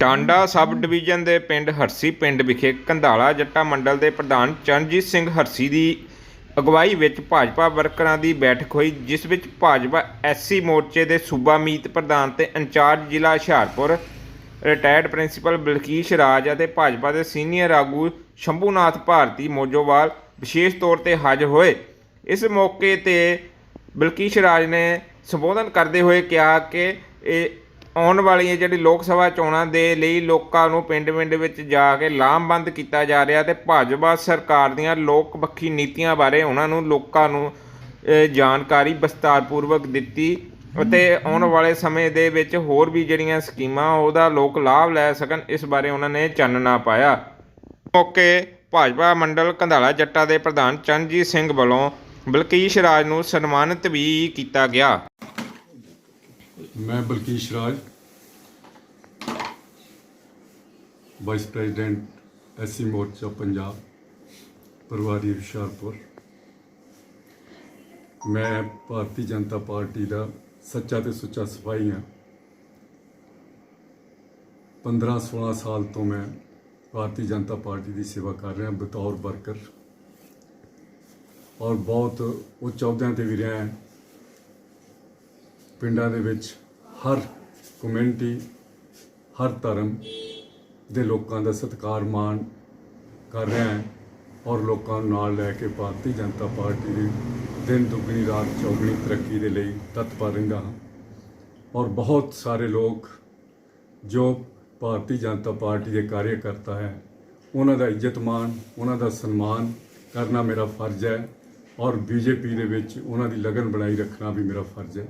Tanda sub division ਦੇ ਪਿੰਡ ਹਰਸੀ ਪਿੰਡ ਵਿਖੇ ਕੰਧਾਲਾ ਜੱਟਾ ਮੰਡਲ ਦੇ ਪ੍ਰਧਾਨ ਚਰਨਜੀਤ ਸਿੰਘ ਹਰਸੀ ਦੀ ਅਗਵਾਈ ਵਿੱਚ ਭਾਜਪਾ ਵਰਕਰਾਂ ਦੀ ਬੈਠਕ ਹੋਈ, ਜਿਸ ਵਿੱਚ ਭਾਜਪਾ ਐਸਸੀ ਮੋਰਚੇ ਦੇ ਸੂਬਾ ਮੀਤ ਪ੍ਰਧਾਨ ਤੇ ਇੰਚਾਰਜ ਜ਼ਿਲ੍ਹਾ ਹੁਸ਼ਿਆਰਪੁਰ, ਰਿਟਾਇਰਡ ਪ੍ਰਿੰਸੀਪਲ ਬਲਕੀਸ਼ ਰਾਜ ਅਤੇ ਭਾਜਪਾ ਦੇ ਸੀਨੀਅਰ ਆਗੂ ਸ਼ੰਭੂਨਾਥ ਭਾਰਤੀ ਮੋਜੋਵਾਲ ਵਿਸ਼ੇਸ਼ ਤੌਰ ਤੇ ਹਾਜ਼ਰ ਹੋਏ। ਇਸ ਮੌਕੇ ਤੇ ਬਲਕੀਸ਼ ਰਾਜ ਨੇ ਸੰਬੋਧਨ ਕਰਦੇ ਹੋਏ ਕਿਹਾ ਕਿ ਇਹ ਆਉਣ ਵਾਲੀਆਂ ਜਿਹੜੀ ਲੋਕ ਸਭਾ ਚੋਣਾਂ ਦੇ ਲਈ ਲੋਕਾਂ ਨੂੰ ਪਿੰਡ-ਪਿੰਡ ਵਿੱਚ ਜਾ ਕੇ ਲਾਮਬੰਦ ਕੀਤਾ ਜਾ ਰਿਹਾ ਤੇ ਭਾਜਪਾ ਸਰਕਾਰ ਦੀਆਂ ਲੋਕ ਪੱਖੀ ਨੀਤੀਆਂ ਬਾਰੇ ਉਹਨਾਂ ਨੂੰ ਲੋਕਾਂ ਨੂੰ ਅਹ, ਜਾਣਕਾਰੀ ਵਿਸਤਾਰਪੂਰਵਕ ਦਿੱਤੀ ਅਤੇ ਆਉਣ ਵਾਲੇ ਸਮੇਂ ਦੇ ਵਿੱਚ ਹੋਰ ਵੀ ਜਿਹੜੀਆਂ ਸਕੀਮਾਂ ਉਹਦਾ ਲੋਕ ਲਾਭ ਲੈ ਸਕਣ ਇਸ ਬਾਰੇ ਉਹਨਾਂ ਨੇ ਚਾਨਣਾ ਪਾਇਆ। ਮੌਕੇ ਭਾਜਪਾ ਮੰਡਲ ਕੰਧਾਲਾ ਜੱਟਾ ਦੇ ਪ੍ਰਧਾਨ ਚਰਨਜੀਤ ਸਿੰਘ ਵੱਲੋਂ ਬਲਕੀਸ਼ ਰਾਜ ਨੂੰ ਸਨਮਾਨਿਤ ਵੀ ਕੀਤਾ ਗਿਆ। ਮੈਂ Balkish Raj vice president SC Morcha Punjab, ਪਰਿਵਾਰੀ Hoshiarpur. ਮੈਂ ਭਾਰਤੀ ਜਨਤਾ ਪਾਰਟੀ ਦਾ ਸੱਚਾ ਤੇ ਸੁੱਚਾ ਸਿਪਾਹੀ ਹਾਂ। 15-16 ਸਾਲ ਤੋਂ ਮੈਂ ਭਾਰਤੀ ਜਨਤਾ ਪਾਰਟੀ ਦੀ ਸੇਵਾ ਕਰ ਰਿਹਾ, ਬਤੌਰ ਵਰਕਰ। ਔਰ ਬਹੁਤ ਉੱਚ ਅਹੁਦਿਆਂ ਤੇ ਵੀ ਰਿਹਾ ਹਾਂ। ਪਿੰਡਾਂ ਦੇ ਵਿੱਚ ਹਰ ਕਮਿਊਨਿਟੀ, ਹਰ ਧਰਮ ਦੇ ਲੋਕਾਂ ਦਾ ਸਤਿਕਾਰ ਮਾਣ ਕਰ ਰਿਹਾ ਹੈ ਔਰ ਲੋਕਾਂ ਨੂੰ ਨਾਲ ਲੈ ਕੇ ਭਾਰਤੀ ਜਨਤਾ ਪਾਰਟੀ ਦੀ ਦਿਨ ਦੁਗਣੀ, ਰਾਤ ਚੌਗਣੀ ਤਰੱਕੀ ਦੇ ਲਈ ਤਤਪਰ ਰਹਿੰਦਾ ਹਾਂ। ਔਰ ਬਹੁਤ ਸਾਰੇ ਲੋਕ ਜੋ ਭਾਰਤੀ ਜਨਤਾ ਪਾਰਟੀ ਦੇ ਕਾਰਜਕਰਤਾ ਹੈ, ਉਹਨਾਂ ਦਾ ਇੱਜ਼ਤ ਮਾਣ, ਉਹਨਾਂ ਦਾ ਸਨਮਾਨ ਕਰਨਾ ਮੇਰਾ ਫਰਜ਼ ਹੈ ਔਰ ਬੀਜੇਪੀ ਦੇ ਵਿੱਚ ਉਹਨਾਂ ਦੀ ਲਗਨ ਬਣਾਈ ਰੱਖਣਾ ਵੀ ਮੇਰਾ ਫਰਜ਼ ਹੈ।